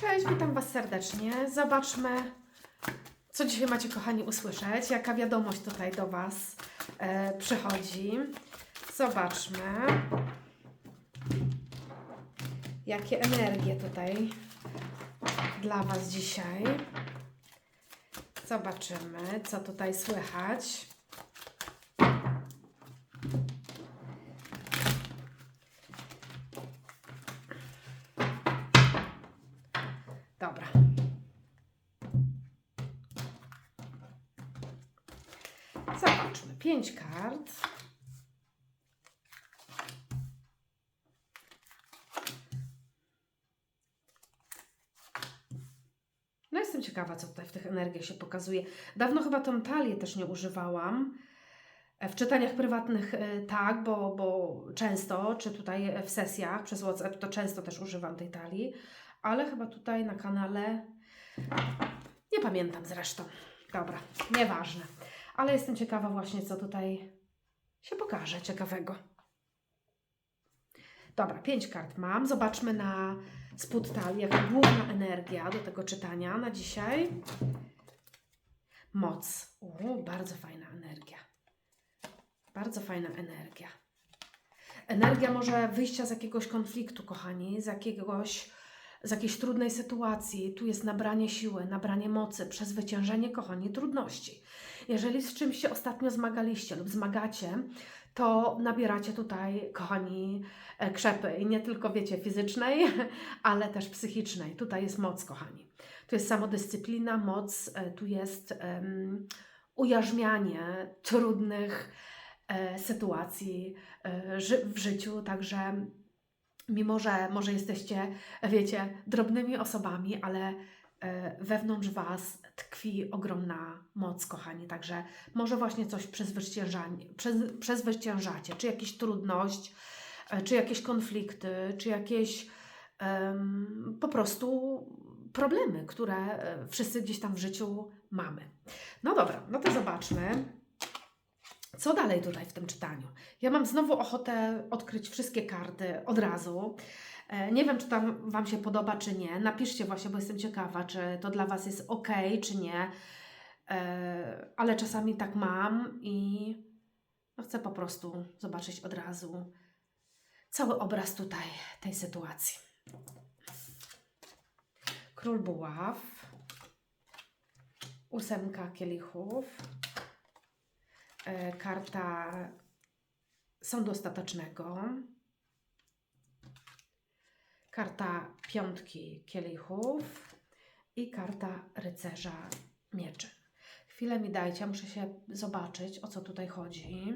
Cześć, witam Was serdecznie. Zobaczmy, co dzisiaj macie, kochani, usłyszeć. Jaka wiadomość tutaj do Was e, przychodzi. Zobaczmy, jakie energie tutaj dla Was dzisiaj. Zobaczymy, co tutaj słychać. Zobaczmy. Pięć kart. No jestem ciekawa, co tutaj w tych energiach się pokazuje. Dawno chyba tą talię też nie używałam. W czytaniach prywatnych e, tak, bo, bo często, czy tutaj w sesjach przez WhatsApp, to często też używam tej talii, ale chyba tutaj na kanale nie pamiętam zresztą. Dobra, nieważne. Ale jestem ciekawa właśnie, co tutaj się pokaże ciekawego. Dobra, pięć kart mam. Zobaczmy na spód talii, jaka główna energia do tego czytania na dzisiaj. Moc. Uuu, bardzo fajna energia. Bardzo fajna energia. Energia może wyjścia z jakiegoś konfliktu, kochani, z jakiegoś, z jakiejś trudnej sytuacji. Tu jest nabranie siły, nabranie mocy, przezwyciężenie, kochani, trudności. Jeżeli z czymś się ostatnio zmagaliście lub zmagacie, to nabieracie tutaj, kochani, e, krzepy i nie tylko, wiecie, fizycznej, ale też psychicznej. Tutaj jest moc, kochani. Tu jest samodyscyplina, moc, e, tu jest um, ujarzmianie trudnych e, sytuacji w życiu, także mimo, że może jesteście, wiecie, drobnymi osobami, ale wewnątrz Was tkwi ogromna moc, kochani. Także może właśnie coś przezwyciężacie, czy jakieś trudność, e, czy jakieś konflikty, czy jakieś em, po prostu problemy, które e, wszyscy gdzieś tam w życiu mamy. No dobra, no to zobaczmy. Co dalej tutaj w tym czytaniu? Ja mam znowu ochotę odkryć wszystkie karty od razu. E, Nie wiem, czy tam Wam się podoba, czy nie. Napiszcie właśnie, bo jestem ciekawa, czy to dla Was jest ok, czy nie. E, Ale czasami tak mam i no chcę po prostu zobaczyć od razu cały obraz tutaj tej sytuacji. Król buław, ósemka kielichów, karta sądu ostatecznego, karta piątki kielichów i karta rycerza mieczy. Chwilę mi dajcie, muszę się zobaczyć, o co tutaj chodzi.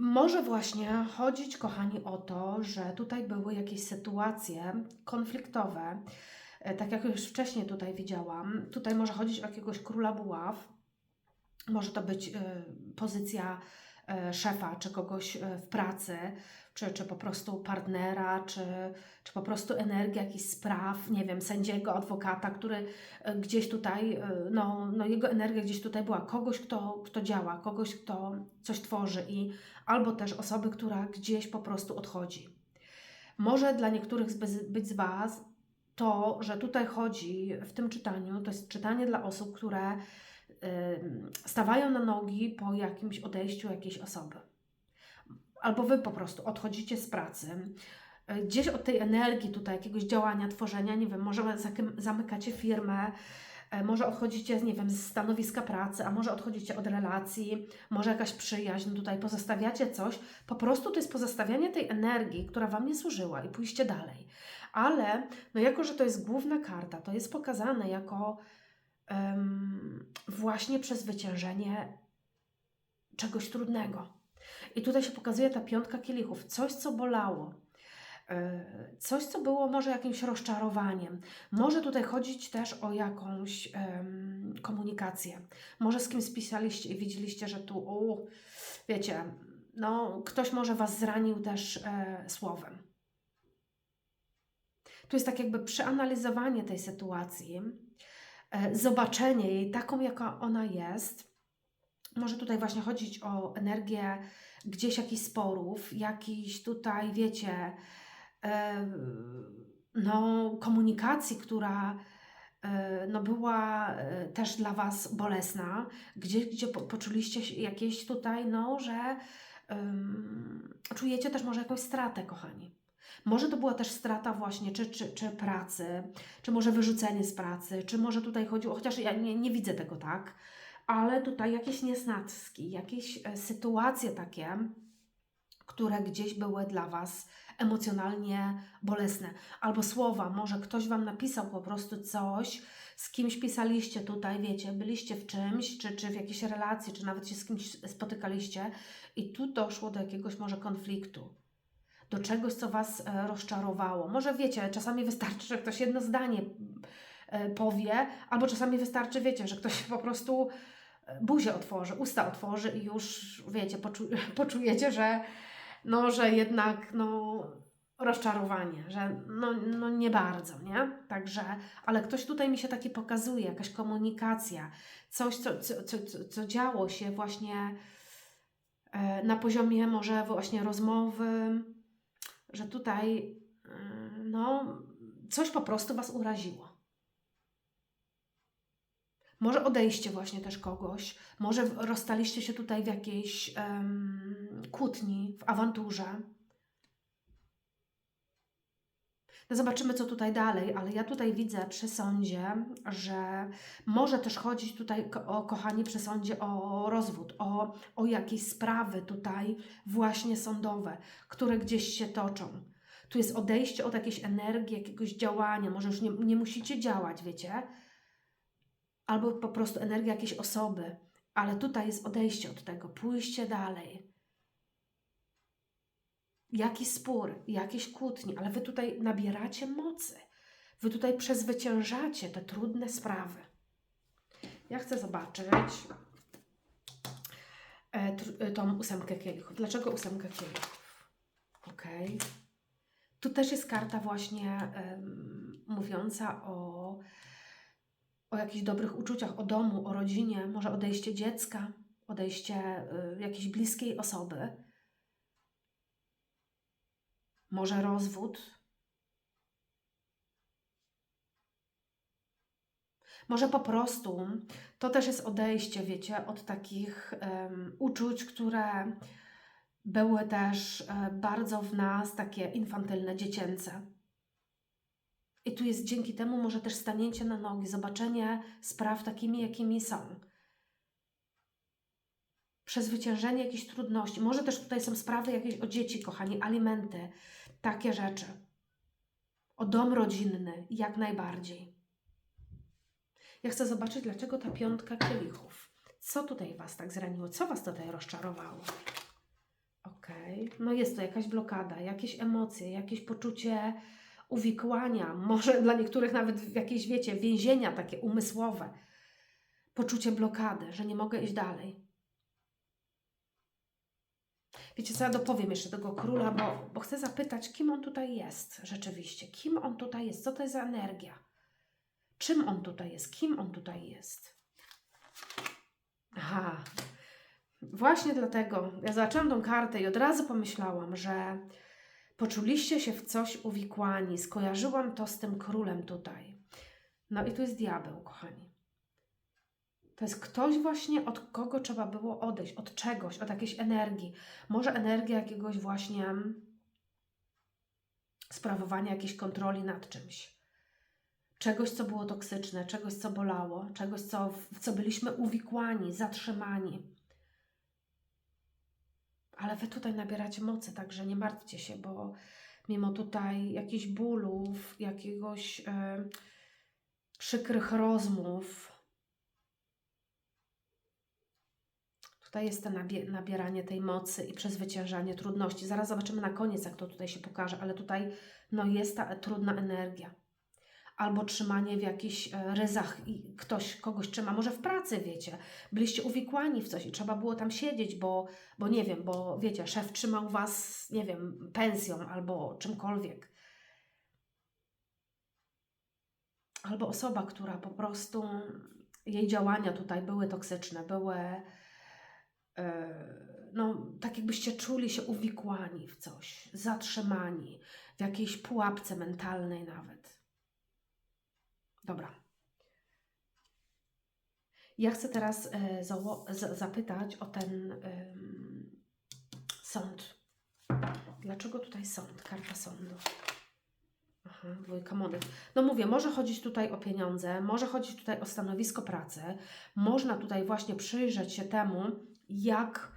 Może właśnie chodzić, kochani, o to, że tutaj były jakieś sytuacje konfliktowe, E, tak jak już wcześniej tutaj widziałam. Tutaj może chodzić o jakiegoś króla buław, może to być e, pozycja szefa, czy kogoś e, w pracy, czy, czy po prostu partnera, czy, czy po prostu energia jakichś spraw, nie wiem, sędziego, adwokata, który e, gdzieś tutaj, e, no, no jego energia gdzieś tutaj była, kogoś, kto, kto działa, kogoś, kto coś tworzy i albo też osoby, która gdzieś po prostu odchodzi. Może dla niektórych być z Was to, że tutaj chodzi w tym czytaniu, to jest czytanie dla osób, które stawają na nogi po jakimś odejściu jakiejś osoby. Albo Wy po prostu odchodzicie z pracy, y, gdzieś od tej energii tutaj, jakiegoś działania, tworzenia, nie wiem, może zamykacie firmę, e, może odchodzicie, nie wiem, z stanowiska pracy, a może odchodzicie od relacji, może jakaś przyjaźń, tutaj pozostawiacie coś. Po prostu to jest pozostawianie tej energii, która Wam nie służyła i pójście dalej. Ale, no jako, że to jest główna karta, to jest pokazane jako właśnie przezwyciężenie czegoś trudnego. I tutaj się pokazuje ta piątka kielichów, coś, co bolało. e, Coś, co było może jakimś rozczarowaniem. Może tutaj chodzić też o jakąś em, komunikację. Może z kimś spisaliście i widzieliście, że tu, u, wiecie, no, ktoś może Was zranił też e, słowem. Tu jest tak jakby przeanalizowanie tej sytuacji, zobaczenie jej taką, jaka ona jest, Może tutaj właśnie chodzić o energię gdzieś jakichś sporów, jakiś tutaj, wiecie, e, no, komunikacji, która e, no, była e, też dla Was bolesna, gdzie, gdzie po, poczuliście jakieś tutaj, no, że um, czujecie też może jakąś stratę, kochani. Może to była też strata właśnie czy, czy, czy pracy, czy może wyrzucenie z pracy, czy może tutaj chodziło, chociaż ja nie, nie widzę tego tak, ale tutaj jakieś niesnacki, jakieś e, sytuacje takie, które gdzieś były dla Was emocjonalnie bolesne. Albo słowa, może ktoś Wam napisał po prostu coś, z kimś pisaliście tutaj, wiecie, byliście w czymś, czy, czy w jakiejś relacji, czy nawet się z kimś spotykaliście i tu doszło do jakiegoś może konfliktu do czegoś, co Was e, rozczarowało. Może wiecie, czasami wystarczy, że ktoś jedno zdanie e, powie, albo czasami wystarczy, wiecie, że ktoś po prostu e, buzię otworzy, usta otworzy i już, wiecie, poczu poczujecie, że, no, że jednak, no, rozczarowanie, że no, no nie bardzo, nie? Także, ale ktoś tutaj mi się taki pokazuje, jakaś komunikacja, coś, co, co, co, co działo się właśnie na poziomie może właśnie rozmowy, że tutaj y, no, coś po prostu Was uraziło. Może odejście właśnie też kogoś, może rozstaliście się tutaj w jakiejś um, kłótni, w awanturze. No zobaczymy, co tutaj dalej, ale ja tutaj widzę przy sądzie, że może też chodzić tutaj o kochani przy sądzie o rozwód, o, o jakieś sprawy tutaj właśnie sądowe, które gdzieś się toczą. Tu jest odejście od jakiejś energii, jakiegoś działania, może już nie, nie musicie działać, wiecie? Albo po prostu energia jakiejś osoby, ale tutaj jest odejście od tego, pójście dalej jakiś spór, jakieś kłótnie, ale wy tutaj nabieracie mocy. Wy tutaj przezwyciężacie te trudne sprawy. Ja chcę zobaczyć e, e, tą ósemkę kielichów. Dlaczego ósemkę kielichów? Ok. Tu też jest karta właśnie um, mówiąca o, o jakichś dobrych uczuciach, o domu, o rodzinie, może odejście dziecka, odejście y, jakiejś bliskiej osoby może rozwód? Może po prostu to też jest odejście, wiecie, od takich um, uczuć, które były też um, bardzo w nas takie infantylne, dziecięce. I tu jest dzięki temu może też stanięcie na nogi, zobaczenie spraw takimi, jakimi są przezwyciężenie jakichś trudności. Może też tutaj są sprawy jakieś o dzieci, kochani, alimenty, takie rzeczy. O dom rodzinny, jak najbardziej. Ja chcę zobaczyć, dlaczego ta piątka kielichów. Co tutaj Was tak zraniło? Co Was tutaj rozczarowało? Okej, okay. no jest to jakaś blokada, jakieś emocje, jakieś poczucie uwikłania, może dla niektórych nawet jakieś, wiecie, więzienia takie umysłowe. Poczucie blokady, że nie mogę iść dalej. Wiecie co, ja dopowiem jeszcze tego króla, bo, bo chcę zapytać, kim on tutaj jest rzeczywiście. Kim on tutaj jest? Co to jest za energia? Czym on tutaj jest? Kim on tutaj jest? Aha, właśnie dlatego ja zaczęłam tą kartę i od razu pomyślałam, że poczuliście się w coś uwikłani. Skojarzyłam to z tym królem tutaj. No i tu jest diabeł, kochani. To jest ktoś właśnie, od kogo trzeba było odejść, od czegoś, od jakiejś energii. Może energia jakiegoś właśnie sprawowania jakiejś kontroli nad czymś. Czegoś, co było toksyczne, czegoś, co bolało, czegoś, co, w co byliśmy uwikłani, zatrzymani. Ale Wy tutaj nabieracie mocy, także nie martwcie się, bo mimo tutaj jakichś bólów, jakiegoś e, przykrych rozmów, Tutaj jest to nabieranie tej mocy i przezwyciężanie trudności. Zaraz zobaczymy na koniec, jak to tutaj się pokaże, ale tutaj no, jest ta trudna energia. Albo trzymanie w jakichś e, ryzach i ktoś kogoś trzyma, może w pracy, wiecie, byliście uwikłani w coś i trzeba było tam siedzieć, bo, bo nie wiem, bo wiecie, szef trzymał Was, nie wiem, pensją albo czymkolwiek. Albo osoba, która po prostu, jej działania tutaj były toksyczne, były no, tak jakbyście czuli się uwikłani w coś, zatrzymani, w jakiejś pułapce mentalnej nawet. Dobra. Ja chcę teraz e, za- zapytać o ten em, sąd. Dlaczego tutaj sąd? Karta sądu. Aha, dwójka monet. No mówię, może chodzić tutaj o pieniądze, może chodzić tutaj o stanowisko pracy. Można tutaj właśnie przyjrzeć się temu, jak,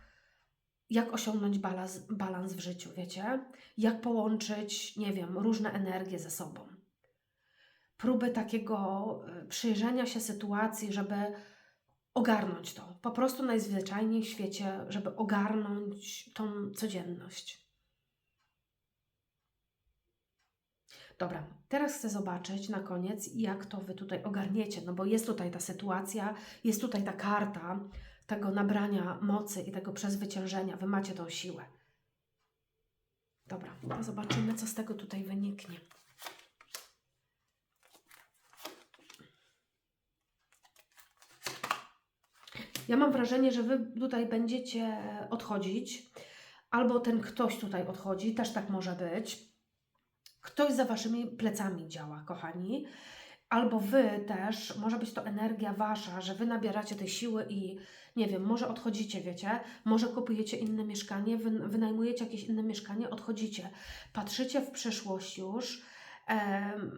jak osiągnąć balans, balans w życiu, wiecie? Jak połączyć, nie wiem, różne energie ze sobą. Próby takiego y, przyjrzenia się sytuacji, żeby ogarnąć to. Po prostu najzwyczajniej w świecie, żeby ogarnąć tą codzienność. Dobra, teraz chcę zobaczyć na koniec, jak to Wy tutaj ogarniecie, no bo jest tutaj ta sytuacja, jest tutaj ta karta tego nabrania mocy i tego przezwyciężenia. Wy macie tą siłę. Dobra, to zobaczymy, co z tego tutaj wyniknie. Ja mam wrażenie, że Wy tutaj będziecie odchodzić, albo ten ktoś tutaj odchodzi, też tak może być. Ktoś za Waszymi plecami działa, kochani. Albo Wy też, może być to energia Wasza, że Wy nabieracie tej siły i nie wiem, może odchodzicie, wiecie, może kupujecie inne mieszkanie, wy, wynajmujecie jakieś inne mieszkanie, odchodzicie. Patrzycie w przyszłość już,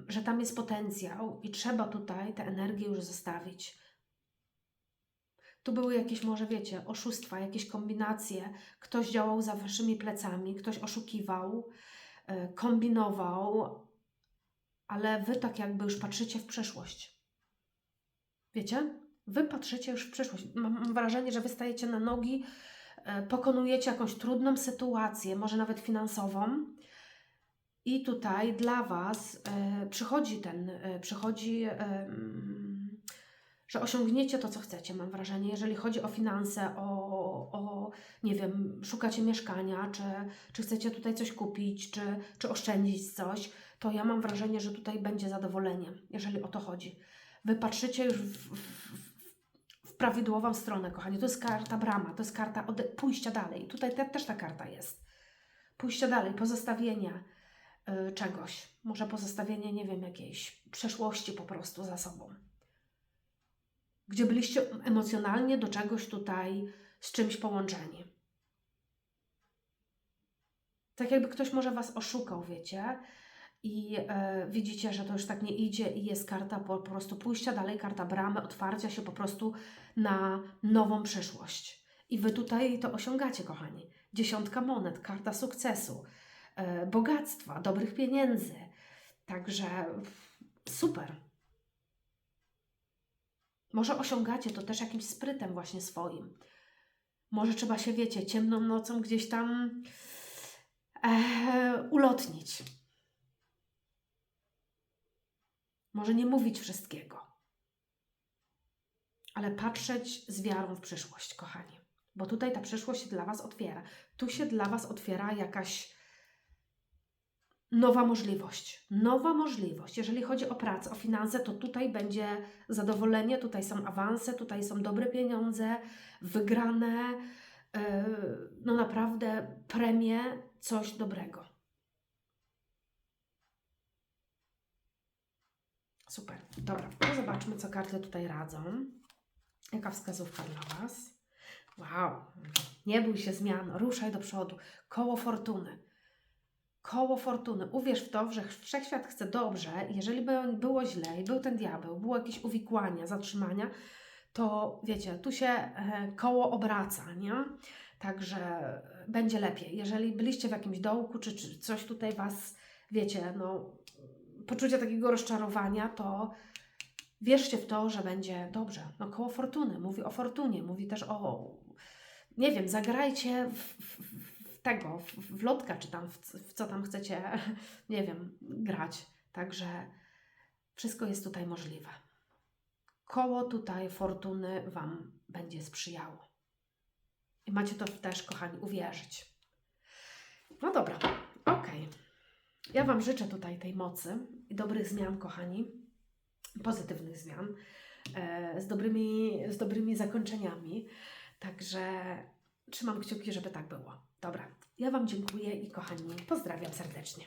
że tam jest potencjał i trzeba tutaj tę energię już zostawić. Tu były jakieś, może wiecie, oszustwa, jakieś kombinacje. Ktoś działał za waszymi plecami, ktoś oszukiwał, e, kombinował, ale wy tak jakby już patrzycie w przyszłość. Wiecie? Wy patrzycie już w przyszłość. Mam wrażenie, że wy stajecie na nogi, e, pokonujecie jakąś trudną sytuację, może nawet finansową. I tutaj dla Was e, przychodzi ten, e, przychodzi, że osiągniecie to, co chcecie, mam wrażenie, jeżeli chodzi o finanse, o, o nie wiem, szukacie mieszkania, czy, czy chcecie tutaj coś kupić, czy, czy oszczędzić coś, to ja mam wrażenie, że tutaj będzie zadowolenie, jeżeli o to chodzi. Wy patrzycie już w, w, w, prawidłową stronę, kochani. To jest karta brama, to jest karta pójścia dalej. Tutaj te, też ta karta jest. Pójścia dalej, pozostawienia y, czegoś. Może pozostawienie, nie wiem, jakiejś przeszłości po prostu za sobą. Gdzie byliście emocjonalnie do czegoś tutaj z czymś połączeni. Tak jakby ktoś może Was oszukał, wiecie? I e, widzicie, że to już tak nie idzie i jest karta po, po prostu pójścia dalej, karta bramy, otwarcia się po prostu na nową przyszłość. I Wy tutaj to osiągacie, kochani. Dziesiątka monet, karta sukcesu, e, bogactwa, dobrych pieniędzy. Także super. Może osiągacie to też jakimś sprytem właśnie swoim. Może trzeba się, wiecie, ciemną nocą gdzieś tam e, ulotnić. Może nie mówić wszystkiego, ale patrzeć z wiarą w przyszłość, kochani. Bo tutaj ta przyszłość się dla Was otwiera. Tu się dla Was otwiera jakaś nowa możliwość. Nowa możliwość. Jeżeli chodzi o pracę, o finanse, to tutaj będzie zadowolenie, tutaj są awanse, tutaj są dobre pieniądze, wygrane, yy, no naprawdę premie, coś dobrego. Super. Dobra, to zobaczmy, co karty tutaj radzą. Jaka wskazówka dla Was? Wow. Nie bój się zmian, ruszaj do przodu. Koło fortuny. Koło fortuny. Uwierz w to, że wszechświat chce dobrze. Jeżeli by było źle i był ten diabeł, było jakieś uwikłania, zatrzymania, to wiecie, tu się e, koło obraca, nie? Także będzie lepiej. Jeżeli byliście w jakimś dołku, czy, czy coś tutaj Was, wiecie, no, poczucie takiego rozczarowania, to wierzcie w to, że będzie dobrze. No koło fortuny, mówi o fortunie, mówi też o, nie wiem, zagrajcie w, w tego, w, w lotka, czy tam w, w co tam chcecie, nie wiem, grać. Także wszystko jest tutaj możliwe. Koło tutaj fortuny Wam będzie sprzyjało. I macie to też, kochani, uwierzyć. No dobra, okej. Ja Wam życzę tutaj tej mocy i dobrych zmian, kochani, pozytywnych zmian, e, z dobrymi, z dobrymi zakończeniami. Także Trzymam kciuki, żeby tak było. Dobra, ja Wam dziękuję i kochani, pozdrawiam serdecznie.